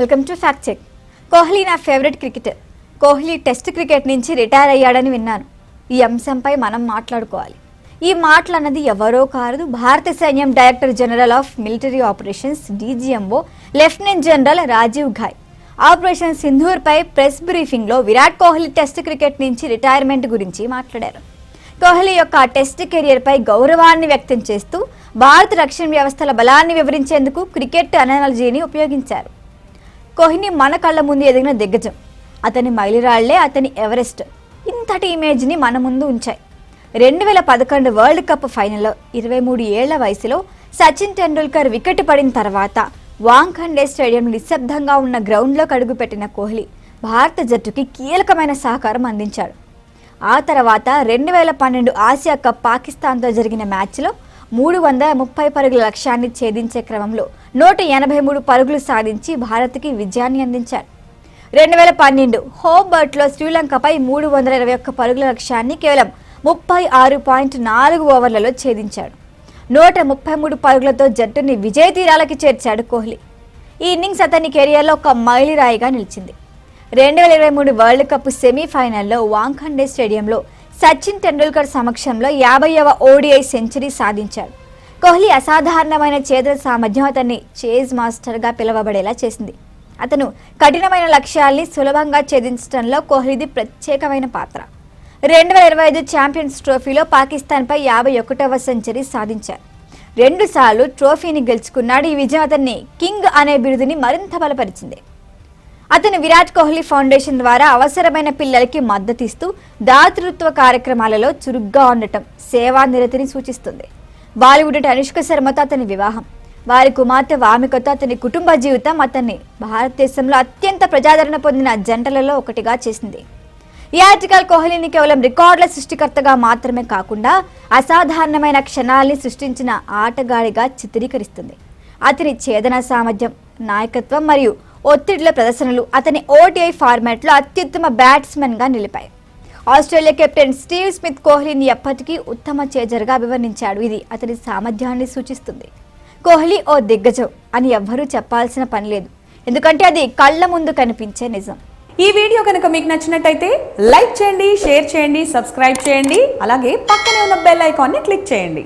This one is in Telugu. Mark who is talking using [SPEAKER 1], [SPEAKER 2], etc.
[SPEAKER 1] Welcome to fact check. Kohli నా favourite cricketer. Kohli test cricket నుంచి రిటైర్ అయ్యాడని విన్నాను. ఈ అంశంపై మనం మాట్లాడుకోవాలి. ఈ మాటలన్నది ఎవరో కాదు భారత సైన్యం director general of military operations DGMO lieutenant general Rajiv Ghai. Operation సింధూర్పై press బ్రీఫింగ్లో విరాట్ కోహ్లీ టెస్ట్ క్రికెట్ నుంచి రిటైర్మెంట్ గురించి మాట్లాడారు. కోహ్లీ యొక్క టెస్ట్ కెరియర్పై గౌరవాన్ని వ్యక్తం చేస్తూ భారత రక్షణ వ్యవస్థల బలాన్ని వివరించేందుకు క్రికెట్ అనాలజీని ఉపయోగించారు. కోహ్లీ మన కళ్ళ ముందు ఎదిగిన దిగ్గజం. అతని మైలురాళ్ళే అతని ఎవరెస్ట్. ఇంతటి ఇమేజ్ని మన ముందు ఉంచాయి. రెండు వేల పదకొండు వరల్డ్ కప్ ఫైనల్లో ఇరవై మూడు ఏళ్ళ వయసులో సచిన్ టెండూల్కర్ వికెట్ పడిన తర్వాత వాంఖండే స్టేడియం నిశ్శబ్దంగా ఉన్న గ్రౌండ్లో కడుగుపెట్టిన కోహ్లీ భారత జట్టుకి కీలకమైన సహకారం అందించాడు. ఆ తర్వాత రెండు వేల పన్నెండు ఆసియా కప్ పాకిస్తాన్తో జరిగిన మ్యాచ్లో మూడు వందల ముప్పై పరుగుల లక్ష్యాన్ని ఛేదించే క్రమంలో నూట ఎనభై మూడు పరుగులు సాధించి భారత్కి విజయాన్ని అందించారు. రెండు వేల పన్నెండు హోంబర్ట్లో శ్రీలంకపై మూడు వందల ఇరవై ఒక్క పరుగుల లక్ష్యాన్ని కేవలం ముప్పై ఆరు పాయింట్ నాలుగు ఓవర్లలో ఛేదించాడు. నూట ముప్పై మూడు పరుగులతో జట్టుని విజయ తీరాలకి చేర్చాడు కోహ్లీ. ఈ ఇన్నింగ్స్ అతని కెరియర్లో ఒక మైలురాయిగా నిలిచింది. రెండు వేల ఇరవై మూడు వరల్డ్ కప్ సెమీఫైనల్లో వాంఖండే స్టేడియంలో సచిన్ టెండూల్కర్ సమక్షంలో యాభైవ ఓడిఐ సెంచరీ సాధించాడు. కోహ్లీ అసాధారణమైన చేతుల సామర్థ్యం అతన్ని చేజ్ మాస్టర్గా పిలువబడేలా చేసింది. అతను కఠినమైన లక్ష్యాల్ని సులభంగా ఛేదించడంలో కోహ్లీది ప్రత్యేకమైన పాత్ర. రెండు వేల ఇరవై ఐదు ఛాంపియన్స్ ట్రోఫీలో పాకిస్తాన్పై యాభై ఒకటవ సెంచరీ సాధించారు. రెండుసార్లు ట్రోఫీని గెలుచుకున్నాడు. ఈ విజయం అతన్ని కింగ్ అనే బిరుదుని మరింత బలపరిచింది. అతను విరాట్ కోహ్లీ ఫౌండేషన్ ద్వారా అవసరమైన పిల్లలకి మద్దతిస్తూ దాతృత్వ కార్యక్రమాలలో చురుగ్గా ఉండటం సేవా నిరతిని సూచిస్తుంది. బాలీవుడ్ అనుష్క శర్మతో అతని వివాహం. వారి కుమార్తె వామికతో అతని కుటుంబ జీవితం అతన్ని భారతదేశంలో అత్యంత ప్రజాదరణ పొందిన జంటలలో ఒకటిగా చేసింది. ఈ ఆర్టికల్ కోహ్లీని కేవలం రికార్డుల సృష్టికర్తగా మాత్రమే కాకుండా అసాధారణమైన క్షణాల్ని సృష్టించిన ఆటగాడిగా చిత్రీకరిస్తుంది. అతని ఛేదన సామర్థ్యం నాయకత్వం మరియు ఒత్తిడిల ప్రదర్శనలు అతని ఓటీఐ ఫార్మాట్లో అత్యుత్తమ బ్యాట్స్మెన్గా నిలిపాయి. ఆస్ట్రేలియా కెప్టెన్ స్టీవ్ స్మిత్ కోహ్లీని ఎప్పటికీ ఉత్తమ చేజర్గా అభివర్ణించాడు. ఇది అతని సామర్థ్యాన్ని సూచిస్తుంది. కోహ్లీ ఓ దిగ్గజం అని ఎవ్వరూ చెప్పాల్సిన పని లేదు. ఎందుకంటే అది కళ్ళ ముందు కనిపించే నిజం.
[SPEAKER 2] ఈ వీడియో కనుక మీకు నచ్చినట్టయితే లైక్ చేయండి షేర్ చేయండి సబ్స్క్రైబ్ చేయండి అలాగే పక్కనే ఉన్న బెల్ ఐకాన్ని క్లిక్ చేయండి.